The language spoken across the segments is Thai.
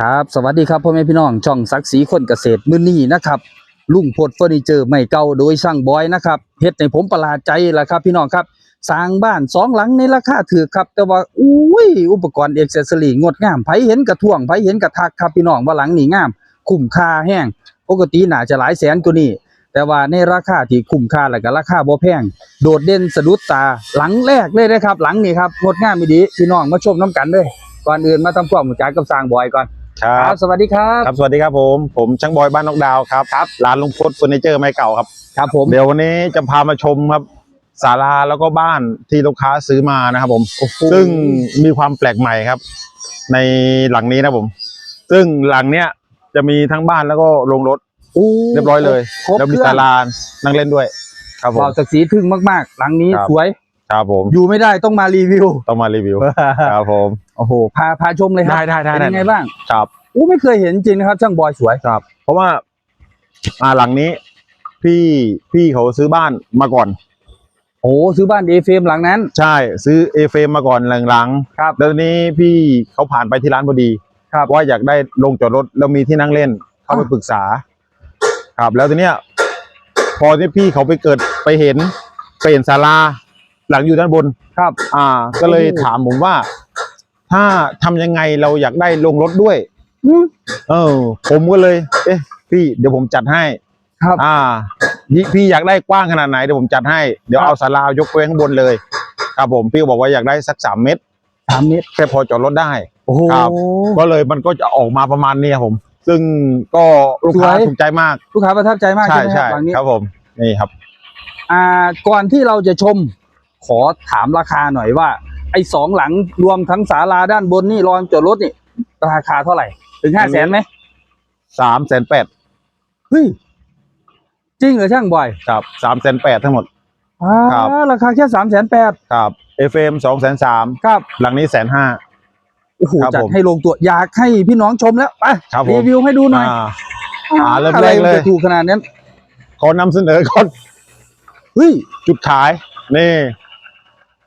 ครับสวัสดีครับพ่อแม่พี่น้องช่องศักดิ์ศรีคนเกษตรมื้อนี้นะครับลุงพดเฟอร์นิเจอร์ไม่เก่าโดยช่างบอยนะครับเฮ็ดให้ผมประหลาดใจละครับ พี่น้องครับสร้างบ้านสองหลังในราคาถูกครับ แต่ว่าอุ้ยอุปกรณ์เอ็กเซสซอรี่งดงามไผเห็นกระท่วงไผเห็นกระทักครับพี่น้องว่าหลังนี้งาม คุ้มค่าแห้งปกติน่าจะหลายแสนกว่านี้ แต่ว่าในราคาที่คุ้มค่าและก็ราคาบ่แพงโดดเด่นสะดุดตาหลังแรกเลยนะครับ หลังนี้ครับงดงามดีพี่น้องมาชมน้ำกันเลยก่อนอื่นมาทำความรู้จักกับสร้างบอยก่อน ครัครับบสวัสดีครับครับสวัสดีครับผมผมช่างบอยบ้านนกดาวครับครับร้านลุงพดเฟอร์นิเจอร์ไม้เก่าครับครับผมเดี๋ยววันนี้จะพามาชมครับศาลาแล้วก็บ้านที่ลูกค้าซื้อมานะครับผมโอ้โหซึ่งมีความแปลกใหม่ครับ ในหลังนี้นะผม ซึ่งหลังเนี้ยจะมีทั้งบ้านแล้วก็โรงรถโอ้เรียบร้อยเลยครบแล้วเคมีรื่องศาลานั่งเล่นด้วย ครับผมว้าวศักดิ์ศรีทึ่งมาก ๆ หลังนี้ครับสวย ครับผม อยู่ไม่ได้ต้องมารีวิว ต้องมารีวิว ครับผม โอ้โหพาพาชมเลยครัได้ได้ได้เป็นยังไงได้บ้างครับอู้ไม่เคยเห็นจริงนะครับ ช่างบอยสวยครับ เพราะว่า อ่าหลังนี้ พี่พี่เขาซื้อบ้านมาก่อน โอ้ซื้อบ้านเอฟเมหลังนั้น ใช่ซื้อเอฟเมาก่อนหลังๆครับแล้วทีนี้พี่เขาผ่านไปที่ร้านพอดีครับว่าอยากได้ลงจอดรถแล้วมีที่นั่งเล่น เข้าไปอะปรึกษา ครับ แล้วทีเนี้ย พอที่พี่เขาไปเกิดไปเห็นไปเห็นศาลาหลังอยู่ด้านบนครับ อ่า ก็เลยโอ้โหถามผมว่า ถ้าทำยังไงเราอยากได้ลงรถด้วยอืมเออ ผมก็เลย เอ๊ะ พี่เดี๋ยวผมจัดให้ ครับ อ่าพี่พี่อยากได้กว้างขนาดไหนเดี๋ยวผมจัดให้เดี๋ยวครับเอาศาลายกไปข้างบนเลย ครับผมพี่ก็บอกว่าอยากได้สักสามเมตรสามเมตรแค่พอจอดรถได้โอ้โหครับก็เลยมันก็จะออกมาประมาณนี้ครับผม ซึ่งก็ลูกค้าสวยถูกใจมากลูกค้าประทับใจมากใช่ใช่ไหมคใช่รับหลังนี้ครับผมนี่ครับ อ่าก่อนที่เราจะชม ขอถามราคาหน่อยว่าไอ้สองหลังรวมทั้งศาลาด้านบนนี่รอนจอดรถนี่ ราคาเท่าไหร่ ถึงห้าแสนไหมสามแสนแปดเฮ้ยจริงเหรอช่างบอยครับสามแสนแปดทั้งหมดอ่าครับ ราคาแค่สามแสนแปดครับเอฟเอ็มสองแสนสามครับ หลังนี้แสนห้าโอ้โหครับจัดผมให้ลงตัวอยากให้พี่น้องชมแล้วไปครับผม รีวิวให้ดูหน่อยอ่า อ่าเริ่มอะไรแรกเลยมันจะถูกขนาดนั้นขอนำเสนอก่อนเฮ้ยจุดขายนี่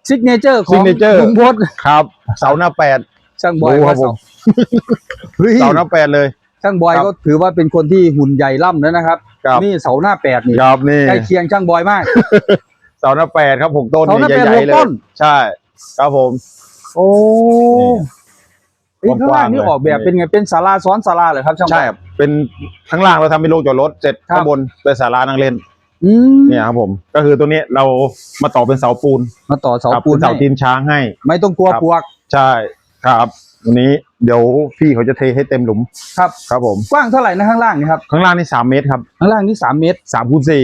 ซิกเนเจอร์ของ signature ลุงพจน์ครับ เสาหน้าแปด ช่างบอยดูครับว่าเสาผม เฮ้ย เสาหน้าแปดเลย ช่างบอยครับ ก็ถือว่าเป็นคนที่หุ่นใหญ่ล่ำแล้วนะครับ ครับนี่เสาหน้าแปดนี่ครับนี่ ใกล้เคียงช่างบอยมาก เสาหน้าแปดครับหกต้นเสาหน้านี่แปดใหญ่หกๆเลต้ยน ใช่ ครับผม โอ้นี่เฮ้ยข้างล่างนี่กว้างๆเลย ออกแบบเป็นไงเป็นศาลาซ้อนศาลาเหรอครับช่างบอย ใช่ครับเป็นข้างล่างเราทำเป็นโรงจอดรถเสร็จครับ ข้างบนเป็นศาลานั่งเล่น อืมเนี่ยครับผม ก็คือตัวนี้เรามาต่อเป็นเสาปูนมาต่อเสาครับปูนเป็นเสาให้ตีนช้างให้ ไม่ต้องกลัวครับ ปลวกใช่ครับวันนี้เดี๋ยวพี่เขาจะเทให้เต็มหลุมครับ ครับผม กว้างเท่าไหร่นะข้างล่างนี่ครับ ข้างล่างนี่สามเมตรครับข้างล่างนี่สามเมตรสามคูณสี่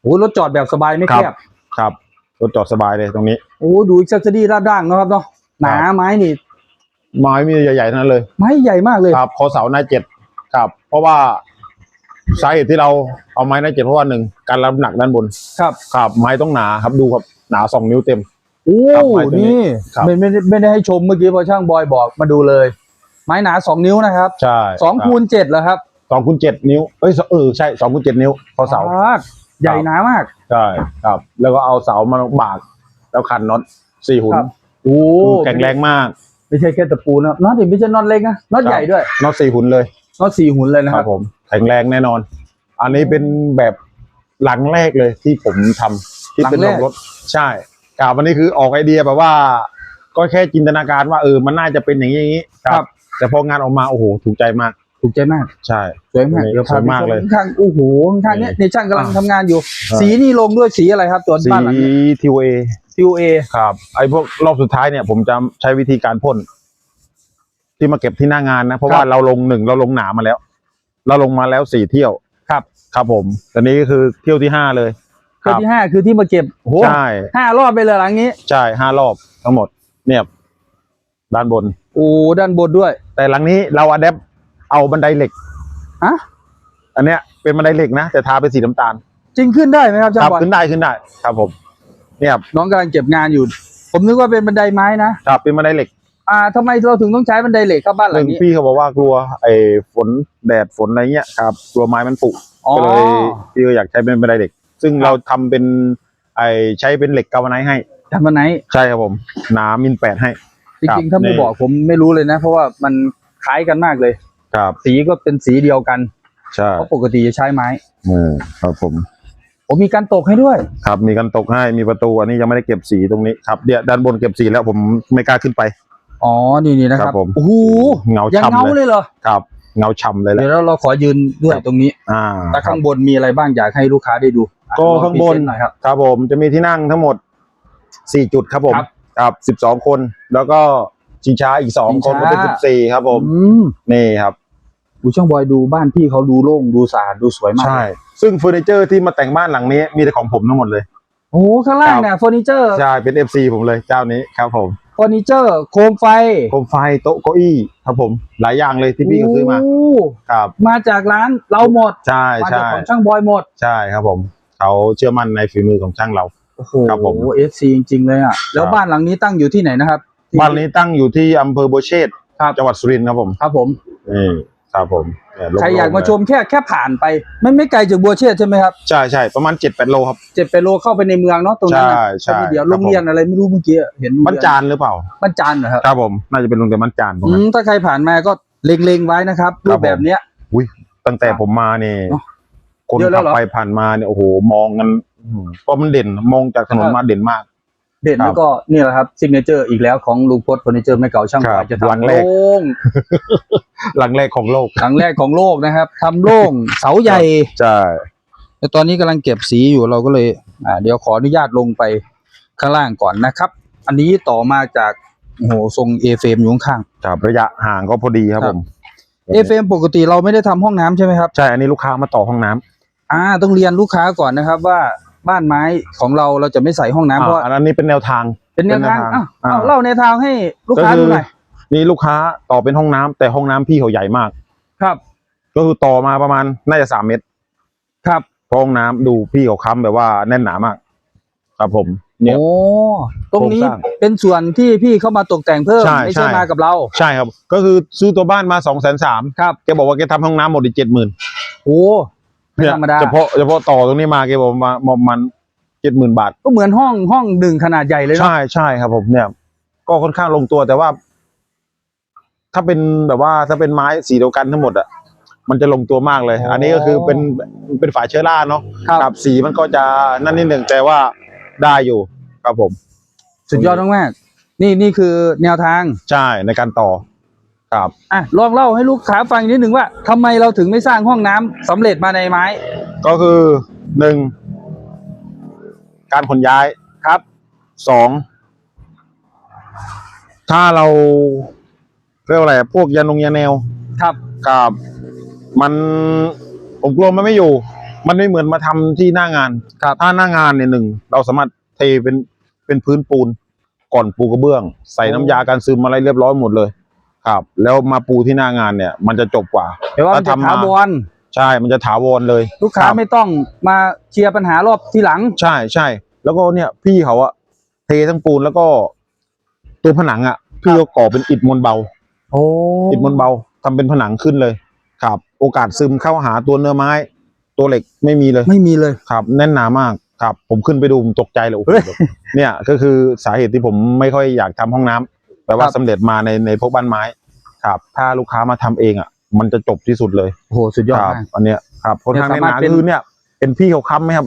โอ้รถจอดแบบสบายไม่ครัแคบบครับรถจอดสบายเลยตรงนี้ โอ้ดูอิกซ์ดีด้านด่างเนาะครับเนาะหนาไม้นี่ ไม้มีใหญ่ๆทั้งนั้นเลยไม้ใหญ่มากเลย ครับคอเสาหน้าเจ็ดครับ เพราะว่า สาเหตุที่เราเอาไม้หน้าเจ็ดเพราะว่าหนึ่งการรับน้ำหนักด้านบนครับครับไม้ต้องหนาครับดูครับหนาสองนิ้วเต็ม โอ้ครับไม้ตัวนี้นี่ครับไม่ไม่ได้ไม่ได้ให้ชมเมื่อกี้พอช่างบอยบอกมาดูเลย ไม้หนาสองนิ้วนะครับใช่สองคูณเจ็ดเหรอครับสองคูณเจ็ดนิ้ว เอ้ยเออใช่สองคูณเจ็ดนิ้วคอเสา ปดใหญ่หนามาก ใช่ครับ แล้วก็เอาเสามาบาก แล้วขันน็อตสี่หุ่นครับ โอ้แข็งแรงมากไม่ใช่แค่ตะปูนะครับน็อตนี่ไม่ใช่น็อตเล็กนะน็อตครับใหญ่ด้วยน็อตสี่หุ่นเลยน็อตสี่หุ่นเลยนะคครัรับบผม แข็งแรงแน่นอน อันนี้เป็นแบบหลังแรกเลยที่ผมทำที่เป็นหลัลงแรกงรถใช่ครับวันนี้คือออกไอเดียแบบว่า ก็แค่จินตนาการว่าเออมันน่าจะเป็นอย่างนี้อย่างนี้ครับ แต่พองานออกมาโอ้โหถูกใจมาก ถูกใจมาก ใช่ สวยมากนี่เดี๋ยวพาสวยไปมากชเลยข้างๆโอ้โหข้างๆเนี้ยนี่ในช่างกำลังอ่า ทำงานอยู่อ่าสีนี่ลงด้วยสีอะไรครับตัวสีบ้านหลังนี้ ทีเอ QA ครับไอ้พวกรอบสุดท้ายเนี่ยผมจะใช้วิธีการพ่นที่มาเก็บที่หน้างานนะ เพราะว่าเราลงหนึ่งเราลงหนามาแล้ว เราลงมาแล้วสี่เที่ยวครับ ครับผมตอนนี้ก็คือเที่ยวที่ห้าเลยตัวที่ห้าคือที่มาเก็บโอ้โหใช่ห้ารอบไปเลยหลังนี้ ใช่ห้ารอบทั้งหมด เนี่ยด้านบน โอ้ด้านบนด้วยแต่หลังนี้เราอัดแอปเอาบันไดเหล็กอะอันเนี้ยเป็นบันไดเหล็กนะแต่ทาเป็นสีน้ำตาลจริงขึ้นได้ไหมครับคช่ารังบอลขึ้นได้ขึ้นได้ ครับผม เนี่ยน้องกำลังเก็บงานอยู่ ผมนึกว่าเป็นบันไดไม้นะครับเป็นบันไดเหล็ก อ่าทำไมเราถึงต้องใช้บันไดเหล็กครับบ้านหหลันึ่งงนี้ พี่เขาบอกว่ากลัวไอ้ฝนแดดฝนอะไรเงี้ยครับกลัวไม้มันผุอ๋อ ก็เลยพี่ก็อยากใช้เป็นบันไดเหล็ก ซึ่งเราทำเป็นไอ้ใช้เป็นเหล็กกาวไนท์ให้ ทำวันไหน ใช่ครับผมหนามินแปดให้ จริงๆถ้าไม่นี่ บอกผมไม่รู้เลยนะ เพราะว่ามันคล้ายกันมากเลย ครับสีก็เป็นสีเดียวกัน ใช่เพราะปกติจะใช้ไม้ อืมครับผม ผมมีการตกให้ด้วย ครับมีกันตกให้มีประตูอันนี้ยังไม่ได้เก็บสีตรงนี้ครับเดี๋ยวด้านบนเก็บสีแล้วผมไม่กล้าขึ้นไป อ๋อนี่นี่นะคครัรับบผมโอ้โหเงายังฉ่ำเงาเลยเลยเหรอครับ เงาช่ำเลยแหละ เดี๋ยวเราเราขอยืนด้วยครับตรงนี้อ่าแต่ครัข้าบงบนมีอะไรบ้างอยากให้ลูกค้าได้ดูอะก็ลอข้างบน พรีเซต์หน่อยครับ ครับผมจะมีที่นั่งทั้งหมดสี่จุดครับผมครับครับสิบสองคน แล้วก็ชิงช้าอีกสองชิงคนช้า ก็เป็นสิบสี่ครับผม อืมนี่ครับ ดูช่างบอยดูบ้านพี่เขาดูโล่งดูสะอาดดูสวยมากใช่ ซึ่งเฟอร์นิเจอร์ที่มาแต่งบ้านหลังนี้มีแต่ของผมทั้งหมดเลย โอ้โหข้างล่างครับเนี่ยเฟอร์นิเจอร์ ใช่ เป็นเอฟซีผมเลยเจ้านี้ครับผม เฟอร์นิเจอร์ โคมไฟโคมไฟโต๊ะเก้าอี้ครับผมหลายอย่างเลยที่พี่เขาซื้อมาโครับ มาจากร้านเราหมดใช่มาจากใช่ของช่างบอยหมดใช่ครับผมเขาเชื่อมั่นในฝีมือของช่างเรา โอ้โหครับผม เอฟซีจริงๆเลยอะแล้วครับบ้านหลังนี้ตั้งอยู่ที่ไหนนะครับที่บ้านนี้ตั้งอยู่ที่อำเภอโบวเชษฐ์ครับจังหวัดสุรินทร์ครับผมครับผม นี่ ครับผมเนี่ยโล่งๆใครอยากมาชมแค่แค่ผ่านไป ไม่ไม่ไกลจากบัวเชษฐ์ใช่ไหมครับใช่ใช่ประมาณเจ็ดแปดโลครับ เจ็ดไปโลเข้าไปในเมืองเนาะตรงนั้นน่ะใช่ใช่แค่นิดเดียวครับ โรงเรียนอะไรไม่รู้เมื่อกี้เห็นโรงบ้านเรียจานหรือเปล่า บ้านจานเหรอครับครับผมน่าจะเป็นโรงเรียนบ้านจานตรงอืนั้น มถ้าใครผ่านมาก็เล็งๆไว้นะครับครัรูบปแบบเนี้ยตั้งแต่ผมมาเนี่ยเนอะคนเยอะแล้ขัวบเหรอ ไปผ่านมาเนี่ยโอ้โหมองกันอื้อหือเพราะมันเด่นมองจากถนนครับมาเด่นมาก เด่นครับแล้วก็นี่แหละครับซิกเนเจอร์อีกแล้วของลุงพจน์เฟอร์นิเจอร์ไม่เก่าช่างครับบอยจะหลังทำแรก โล่งหลังแรกของโลก หลังแรกของโลกนะครับทำโล่งเสาใหญ่ ใช่ แต่ตอนนี้กำลังเก็บสีอยู่เราก็เลย อ่า เดี๋ยวขออนุญาตลงไปข้างล่างก่อนนะครับ อันนี้ต่อมาจากโอ้โหทรงเอเฟมอยู่ข้าง ครับระยะห่างก็พอดีครับครัผบ ม เอเฟมปกติเราไม่ได้ทำห้องน้ำใช่ไหมครับ ใช่ อันนี้ลูกค้ามาต่อห้องน้ำ อ่าต้องเรียนลูกค้าก่อนนะครับว่า บ้านไม้ของเราเราจะไม่ใส่ห้องน้ำเพราะอ่าอันนี้เป็นแนวทางเป็นแนวทาง เป็นแนวทางอ้าวอ่าเอาเล่าในวทางให้ลูกค้าก็คือดูหน่อยนี่ลูกค้าต่อเป็นห้องน้ำแต่ห้องน้ำพี่เขาใหญ่มาก ครับ ก็คือต่อมาประมาณน่าจะสามเมตรครับเพราะห้องน้ำดูพี่เขาค้ำแบบว่าแน่นหนามาก ครับผมเนี่ย โอ้ตรงนี้โครงสร้างเป็นส่วนที่พี่เข้ามาตกแต่งเพิ่มใช่ไม่ใช่ใช่ มากับเราใช่ครับ ก็คือซื้อตัวบ้านมาสองแสนสามครับแกบอกว่าแกทำห้องน้ำหมดอีกเจ็ดหมื่นโอ้ ไม่ธรรมดา เฉพาะเฉพาะต่อตรงนี้มาแกบอกมาประมาณเจ็ดหมื่นบาท ก็เหมือนห้องห้องหนึ่งขนาดใหญ่เลยเนาะ ใช่ใช่ครับผมเนี่ย ก็ค่อนข้างลงตัวแต่ว่า ถ้าเป็นแบบว่าถ้าเป็นไม้สีเดียวกันทั้งหมดอะมันจะลงตัวมากเลยอันนี้ก็คือเป็นเป็นฝาเชื้อราเนาะครับครับสีมันก็จะนั่นนิดหนึ่งแต่ว่าได้อยู่ครับผม สุดยอดมากๆนี่นี่คือแนวทาง ใช่ในการต่อ ครับ อะลองเล่าให้ลูกค้าฟังนิดหนึ่งว่าทำไมเราถึงไม่สร้างห้องน้ำสำเร็จมาในไม้ก็คือหนึ่งการขนย้ายครับ สองถ้าเราเรียกว่าอะไรพวกยานงยาแนวครับ กับมันผมกลัวมันไม่อยู่ มันไม่เหมือนมาทำที่หน้างานครับ ถ้าหน้างานเนี่ยหนึ่งเราสามารถเทเป็นเป็นพื้นปูน ก่อนปูกระเบื้อง ใส่น้ำยาการซึมอะไรเรียบร้อยหมดเลย ครับ แล้วมาปูที่หน้างานเนี่ย มันจะจบกว่าเดี๋ยวว่ามันจะถ้าทำมาถาวรใช่ มันจะถาวรเลย ลูกค้ารับไม่ต้องมาเคลียร์ปัญหารอบที่หลัง ใช่ใช่แล้วก็เนี่ยพี่เขาอะเททั้งปูนแล้วก็ ตัวผนังอะพี่ก็ก่อเป็นอิฐมวลเบาโอ้อิฐมวลเบาทำเป็นผนังขึ้นเลย ครับ โอกาสซึมเข้าหาตัวเนื้อไม้ ตัวเหล็กไม่มีเลย ไม่มีเลยครับ แน่นหนามากครับ ผมขึ้นไปดูผมตกใจเลยโอ้โหเฮ้ยแบบเนี่ย ก็คือสาเหตุที่ผมไม่ค่อยอยากทำห้องน้ำ แปลว่าครับ สำเร็จมาในในพวกบ้านไม้ ครับ ถ้าลูกค้ามาทำเองอะมันจะจบที่สุดเลยโอ้โหสุดยอดครับมาก อันเนี้ยครับคนทางเนี่ยในสาหมารนาถเป็น คือเนี่ย เป็นพี่เขาค้ำไหมครับ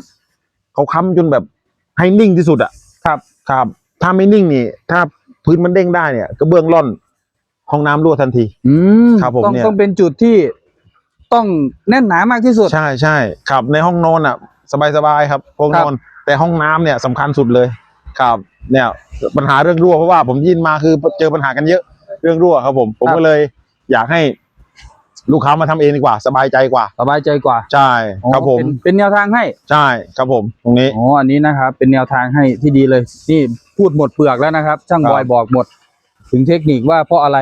เขาค้ำจนแบบให้นิ่งที่สุดอะครับครับ ถ้าไม่นิ่งนี่ ถ้าพื้นมันเด้งได้เนี่ยกระเบื้องร่อนห้องน้ำรั่วทันที อืมครับผมต้องเนี่ย ต้องเป็นจุดที่ต้องแน่นหนามากที่สุด ใช่ใช่ครับในห้องนอนอะ สบายสบายๆครับห้องครับนอน แต่ห้องน้ำเนี่ยสำคัญสุดเลย ครับเนี่ยปัญหาเรื่องรั่วเพราะว่าผมยินมาคือเจอปัญหากันเยอะเรื่องรั่วครับ ผมผมก็เลยอยากให้ลูกค้ามาทำเองดีกว่า สบายใจกว่า สบายใจกว่าใช่ครับผม เป็นเป็นแนวทางให้ใช่ครับผมตรงนี้ อ๋ออันนี้นะครับ เป็นแนวทางให้ที่ดีเลยนี่พูดหมดเปลือกแล้วนะครับ ช่างครับบอยบอกหมด ถึงเทคนิคว่าเพราะอะไร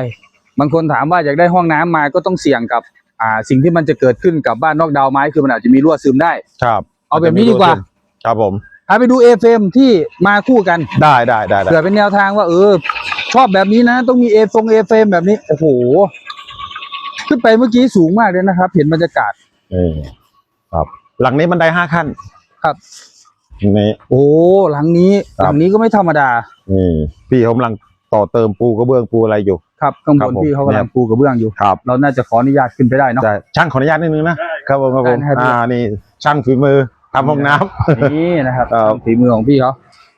บางคนถามว่าอยากได้ห้องน้ำมาก็ต้องเสี่ยงกับ อ่า สิ่งที่มันจะเกิดขึ้นกับบ้านนอกดาวไม้คือมันอาจจะมีรั่วซึมได้ ครับ เอาแบบนี้ดีกว่า ครับผม พาไปดูเอฟเมที่มาคู่กันได้ได้ได้ได้เผื่อเป็นแนวทางว่า เออ ชอบแบบนี้นะ ต้องมีเอฟงเอฟเแบบนี้ โอ้โห ขึ้นไปเมื่อกี้สูงมากเลยนะครับ เห็นบรรยากาศนี่ครับ หลังนี้บันไดห้าขั้น ครับนี่โอ้หลังนี้ครับหลังนี้ก็ไม่ธรรมดานี่พี่เขากำลังต่อเติมปูกระเบื้องปูอะไรอยู่ ครับข้างครับบนผมพี่เขากำเนี่ลัยงปูกระเบื้องอยู่ครับเราน่าจะขออนุญาตขึ้นไปได้เนาะใช่ช่างขออนุญาตนิดนึงนะครับผมครับผมได้นะครับอ่านี่ช่างฝีมือ ทำห้องน้ำ นี่นะครับครับ ฝีมือของพี่เขา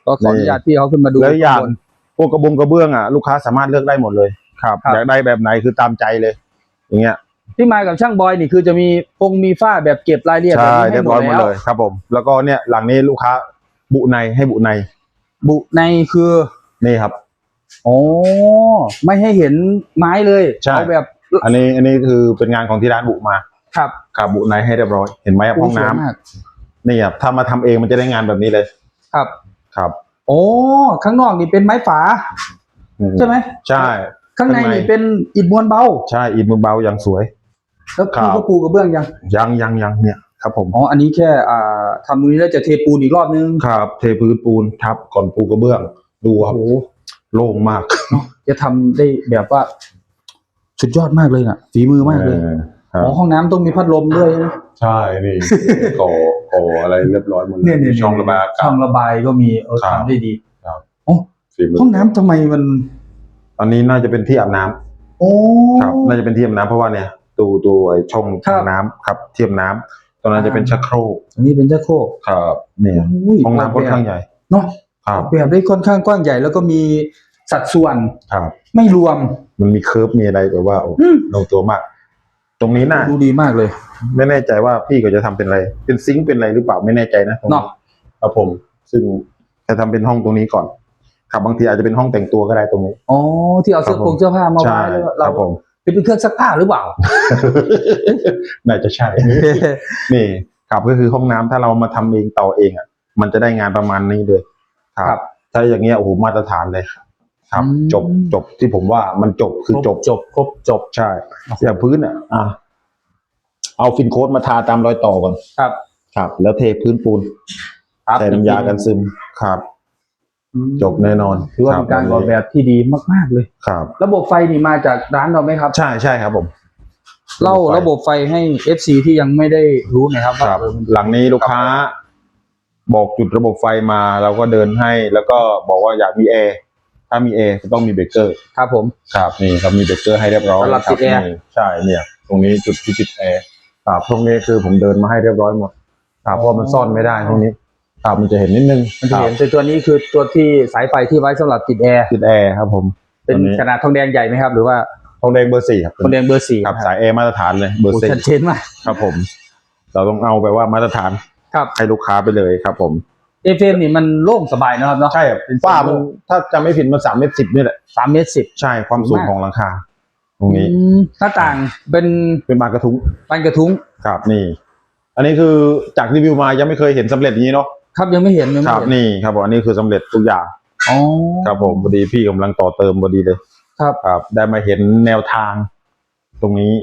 ก็ขออนุญาตพี่เขาขึ้นมาดูแล้วอย่างข้บน พวกกระบงกระเบื้องอะลูกค้าสามารถเลือกได้หมดเลยครับ ครับ อยากได้แบบไหนคือตามใจเลย อย่างเงี้ยที่มากับช่างบอยนี่คือจะมีปงมีฝ้าแบบเก็บรายละเอียดใช่แบบนี้เรียบร้อยหมดแวเลยครับ ผม แล้วก็เนี่ยหลังนี้ลูกค้าบุในให้บุในบุในคือนี่ครับ โอ้ไม่ให้เห็นไม้เลยใช่ เอาแบบอันนี้อันนี้คือเป็นงานของที่ร้านบุมาครับ ครับบุในให้เรียบร้อยเห็นไหมครับห้องน้ำสวยมาก นี่ครับถ้ามาทำเองมันจะได้งานแบบนี้เลย ครับ ครับโอ้ข้างนอกนี่เป็นไม้ฝา อืมใช่ไหมใช่ ข้างในข้างใน นี่เป็นอิฐมวลเบาใช่อิฐมือเบาอย่างสวย แล้วครัพี่บก็ปูกระเบื้องยังยังยังยังเนี่ย ครับผม อ๋ออันนี้แค่อ่าทำตรงนี้แล้วจะเทปูนอีกรอบนึงครับ เทพื้นปูนทับก่อนปูกระเบื้อง ดูครับโอ้โหโล่งมากจะทำได้แบบว่า สุดยอดมากเลยน่ะฝีมือมากเลย ออครับ อ๋อห้องน้ำต้องมีพัดลมด้วยใช่ไหมใช่นี่ ก่อก่ออะไรเรียบร้อยหมดเลยเนี่ยเนี่ยช่องระบายอากาช่ศองระบายก็มีเออครับ ทำได้ดี ฝีมือห้องน้ำทำไมมัน อันนี้น่าจะเป็นที่อาบน้ำโอ้ ครับ น่าจะเป็นที่อาบน้ำเพราะว่าเนี่ยตูตูไอช่องครับทางน้ำครับที่อาบน้ำตรงนั้นจะเป็นชักโครกอันนี้เป็นเจ้าโครกครับเนี่ยยห้องน้ำค่อนข้างใหญ่เนาะครับแบบได้ค่อนข้างกว้างใหญ่แล้วก็มีสัดส่วนครับ ไม่รวม มันมีเคิร์ฟมีอะไรแบบว่าโอ้อืม ลงตัวมาก ตรงนี้น่ะดูดีมากเลย ไม่แน่ใจว่าพี่ก็จะทำเป็นอะไร เป็นซิงค์เป็นอะไรหรือเปล่าไม่แน่ใจนะตรงเนาะครับผม ซึ่งจะทำเป็นห้องตรงนี้ก่อนครับบางทีอาจจะเป็นห้องแต่งตัวก็ได้ตรงนี้อ๋อที่เอาเสื้อครับผผมงเสื้อผ้ามาใช่ไว้แล้วคเรารับผมเป็นเครื่องซักผ้าหรือเปล่า น่าจะใช่ นี่ครับก็คือห้องน้ำถ้าเรามาทำเองต่อเองอะ มันจะได้งานประมาณนี้เลยคครัรับบถ้าอย่างเงี้ยโอ้โหมาตรฐานเลย ครับอืมจบจบที่ผมว่ามันจบคือจบจบครบจบใช่อย่างพื้นอะอะเอาฟินโค้ดมาทาตามรอยต่อก่อนครับ ครับ แล้วเทพื้นปูนครับใส่น้ำยากันซึมครับอืมจบแน่นอนถือว่าเป็นการออกแบบที่ดีมาก ๆ เลยครับ ระบบไฟนี่มาจากร้านเราไหมครับ ใช่ใช่ครับผมเล่าระบบไฟให้ FC ที่ยังไม่ได้รู้หนะครับคว่ารับเออมันหลังนี้ลูกค้า บอกจุดระบบไฟมาเราก็เดินให้ แล้วก็บอกว่าอยากมีแอร์ ถ้ามีแอร์ก็ต้องมีเบรกเกอร์ครับผม ครับนี่เรามีเบรกเกอร์ให้เรียบร้อยสำหรับคติดแอร์ นี่ใช่เนี่ย ตรงนี้จุดที่ติดแอร์ครับตรงนี้คือผมเดินมาให้เรียบร้อยหมดครับเพราะมันซ่อนไม่ได้ตรงนี้ครับมันจะเห็นนิดนึงมันจะเห็นครับแต่ตัวนี้คือตัวที่สายไฟที่ไว้สำหรับติดแอร์ติดแอร์ครับผมเป็นตัวนี้ขนาดทองแดงใหญ่ไหมครับ หรือว่าทองแดงเบอร์สี่ครับทองแดงเบอร์สี่ครับสายแอร์มาตรฐานเลยเบอร์โอ้สี่ชัดเจนมากครับผม เราต้องเอาแบบว่ามาตรฐานครับให้ลูกค้าไปเลยครับผม เอฟเอ็มนี่มันโล่งสบายนะครับเนาะ ใช่ครับเป็นฝ้าโซนมันถ้าจำไม่ผิดมันสามเมตรสิบนี่แหละสามเมตรสิบใช่ความสูงมากของหลังคา ตรงนี้อืมหน้าต่างเป็นเป็นบานกระทุ้งบานกระทุ้งครับนี่ อันนี้คือจากรีวิวมายังไม่เคยเห็นสำเร็จอย่างนี้เนาะครับยังไม่เห็นยังคไม่รับเห็นนี่ครับผมอันนี้คือสำเร็จทุกอย่างอ๋อครับผมพอดีพี่กำลังต่อเติมพอดีเลย ครับครับได้มาเห็นแนวทาง ตรงนี้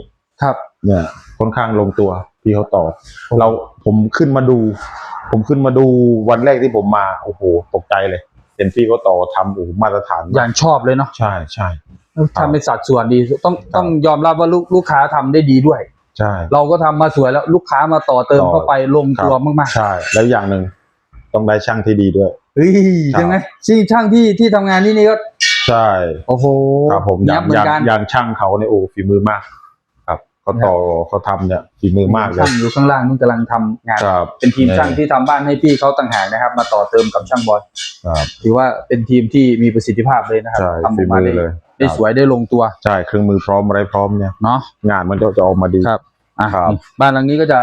ครับเนี่ยค่อนข้างลงตัวพี่เขาต่อ เราผมขึ้นมาดู ผมขึ้นมาดูวันแรกที่ผมมาโอ้โหตกใจเลยเห็นพี่เขาต่อทำโอ้โหมาตรฐานอย่างชอบเลยเนาะใช่ใช่ ทำเป็นสัดส่วนดีต้องต้องยอมรับว่าลูกลูกค้าทำได้ดีด้วย ใช่ เราก็ทำมาสวยแล้วลูกค้ามาต่อเติมต่อ เข้าไปลงตัวมากใช่ แล้วอย่างหนึ่งต้องได้ช่างที่ดีด้วยๆเฮ้ยครับ ยังไงซี่ช่างที่ที่ทำงานที่นี่ก็ใช่ โอ้โหครับผมอยัย่าบงเหมืออย่างนกัน อย่างช่างเขาเนี่ยโอ้ฝีมือมากครับ เขาต่อเขาทำเนี่ยฝีมือมากเลยช่างอยู่ข้างล่างนู่นกำลังทำงาน ครับเป็นทีมช่างที่ทำบ้านให้พี่เขาต่างหากนะครับ มาต่อเติมกับช่างบอยครับ ถือว่าเป็นทีมที่มีประสิทธิภาพเลยนะครับใช่ทำอฝีอกมามือได้เลยได้ครับสวยได้ลงตัวใช่เครื่องมือพร้อมอะไรพร้อมเนี่ย เนาะ งานมันก็จะออกมาดี ครับ อะครับนี่บ้านหลังนี้ก็จะ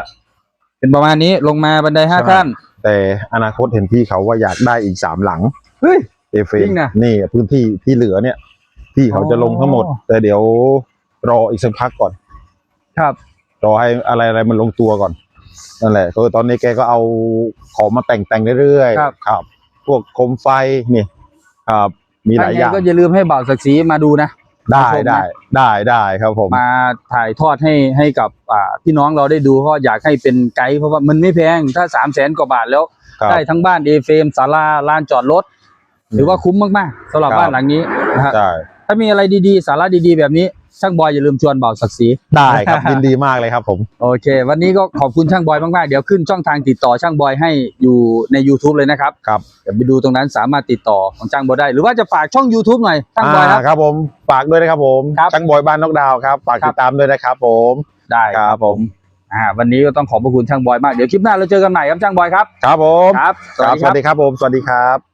เป็นประมาณนี้ลงมาบันไดห้าใช่ขั้น แต่อนาคตเห็นพี่เขาว่าอยากได้อีกสามหลังเฮ้ย เอเฟจริงนะนี่พื้นที่ที่เหลือเนี่ยที่เขาจะลงทั้งหมด อ๋อ แต่เดี๋ยวรออีกสักพักก่อน ครับรอให้อะไรอะไรมันลงตัวก่อนนั่นแหละคือตอนนี้แกก็เอาของมาแต่งแต่งเรื่อยๆครับ ครับ พวกโคมไฟนี่ครับ มีหลายอย่างถ้งไงก็อย่าลืมให้บ่าวศักดิ์ศรีมาดูนะได้ชมนะได้ได้ได้ครับผมมาถ่ายทอดให้ให้กับอ่าพี่น้องเราได้ดูเพราะอยากให้เป็นไกด์เพราะว่ามันไม่แพงถ้าสามแสนกว่าบาทแล้วครับได้ทั้งบ้านเอเฟมศาลาลานจอดรถถือว่าคุ้มมากๆสำหรับครับบ้านหลังนี้นะครับใช่ถ้ามีอะไรดีๆ สาระดีๆ แบบนี้ ช่างบอยอย่าลืมชวนเบาศักดิ์ศรีได้ครับ ยินดีมากเลยครับผม โอเค วันนี้ก็ขอบคุณช่างบอยมากๆ เดี๋ยวขึ้นช่องทางติดต่อช่างบอยให้อยู่ใน YouTube เลยนะครับครับเดี๋ยวไปดูตรงนั้นสามารถติดต่อของช่างบอยได้ หรือว่าจะฝากช่อง YouTube หน่อยช่างบอยครับครับผมฝากด้วยนะครับผมครับช่างบอยบ้านนกดาวครับฝากครับติดตามด้วยนะครับผมได้ครับผมอ่าวันนี้ก็ต้องขอบพระคุณช่างบอยมากเดี๋ยวคลิปหน้าเราเจอกันใหม่ครับช่างบอยครับครับผมครับครับสวัสดีครับผมสวัสดีครับ